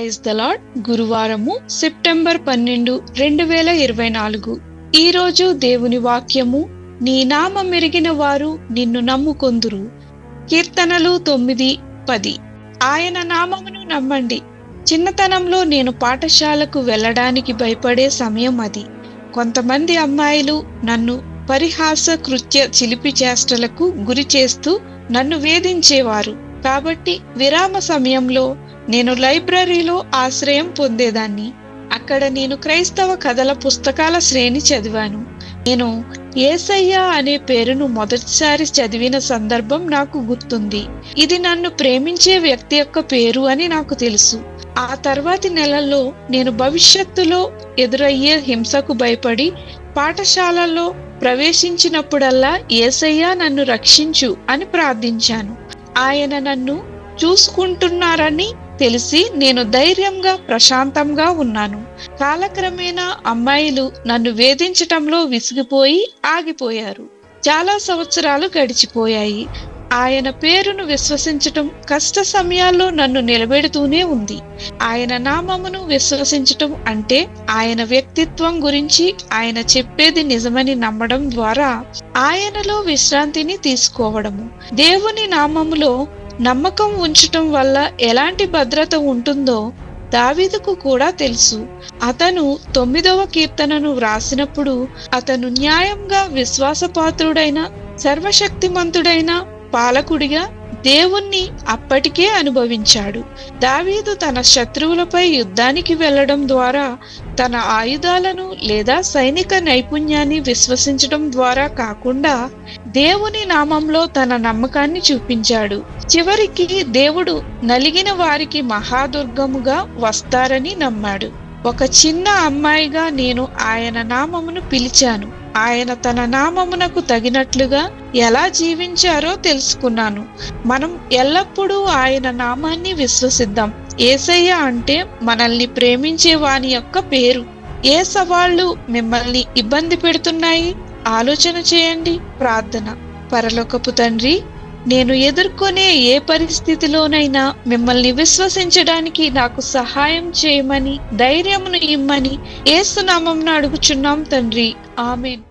Praise the lord గురువారము September పన్నెండు రెండు వేల ఇరవై నాలుగు. ఈ రోజు దేవుని వాక్యము నీ నామ మెరిగిన వారు నిన్ను నమ్ముకొందురు. కీర్తనలు తొమ్మిది పది. ఆయన నామమును నమ్మండి. చిన్నతనంలో నేను పాఠశాలకు వెళ్ళడానికి భయపడే సమయం అది. కొంతమంది అమ్మాయిలు నన్ను పరిహాస కృత్య చిలిపి చేష్టలకు గురి చేస్తూ నన్ను వేధించేవారు. కాబట్టి విరామ సమయంలో నేను లైబ్రరీలో ఆశ్రయం పొందేదాన్ని. అక్కడ నేను క్రైస్తవ కథల పుస్తకాల శ్రేణి చదివాను. నేను ఏసయ్య అనే పేరును మొదటిసారి చదివిన సందర్భం నాకు గుర్తుంది. ఇది నన్ను ప్రేమించే వ్యక్తి యొక్క పేరు అని నాకు తెలుసు. ఆ తర్వాతి నెలల్లో నేను భవిష్యత్తులో ఎదురయ్యే హింసకు భయపడి పాఠశాలలో ప్రవేశించినప్పుడల్లా ఏసయ్య నన్ను రక్షించు అని ప్రార్థించాను. ఆయన నన్ను చూసుకుంటున్నారని తెలిసి నేను ధైర్యంగా ప్రశాంతంగా ఉన్నాను. కాలక్రమేణా అమ్మాయిలు నన్ను వేధించటంలో విసిగిపోయి ఆగిపోయారు. చాలా సంవత్సరాలు గడిచిపోయాయి. ఆయన పేరును విశ్వసించటం కష్ట సమయాల్లో నన్ను నిలబెడుతూనే ఉంది. ఆయన నామమును విశ్వసించటం అంటే ఆయన వ్యక్తిత్వం గురించి ఆయన చెప్పేది నిజమని నమ్మడం ద్వారా ఆయనలో విశ్రాంతిని తీసుకోవడము. దేవుని నామములో నమ్మకం ఉంచటం వల్ల ఎలాంటి భద్రత ఉంటుందో దావీదుకు కూడా తెలుసు. అతను తొమ్మిదవ కీర్తనను వ్రాసినప్పుడు అతను న్యాయంగా విశ్వాసపాత్రుడైన సర్వశక్తిమంతుడైన పాలకుడిగా దేవుణ్ణి అప్పటికే అనుభవించాడు. దావీదు తన శత్రువులపై యుద్ధానికి వెళ్ళడం ద్వారా తన ఆయుధాలను లేదా సైనిక నైపుణ్యాన్ని విశ్వసించడం ద్వారా కాకుండా దేవుని నామంలో తన నమ్మకాన్ని చూపించాడు. చివరికి దేవుడు నలిగిన వారికి మహాదుర్గముగా వస్తారని నమ్మాడు. ఒక చిన్న అమ్మాయిగా నేను ఆయన నామమును పిలిచాను. ఆయన తన నామమునకు తగినట్లుగా ఎలా జీవించారో తెలుసుకున్నాను. మనం ఎల్లప్పుడూ ఆయన నామాన్ని విశ్వసిద్దాం. ఏసయ్య అంటే మనల్ని ప్రేమించే వాని యొక్క పేరు. ఏ సవాళ్ళు మిమ్మల్ని ఇబ్బంది పెడుతున్నాయి? ఆలోచన చేయండి ప్రార్థన. పరలోకపు తండ్రి నేను ఎదుర్కొనే ఏ పరిస్థితిలోనైనా మిమ్మల్ని విశ్వసించడానికి నాకు సహాయం చేయమని ధైర్యమును ఇమ్మని ఏసునామం అడుగుచున్నాం తండ్రి. ఆమెన్.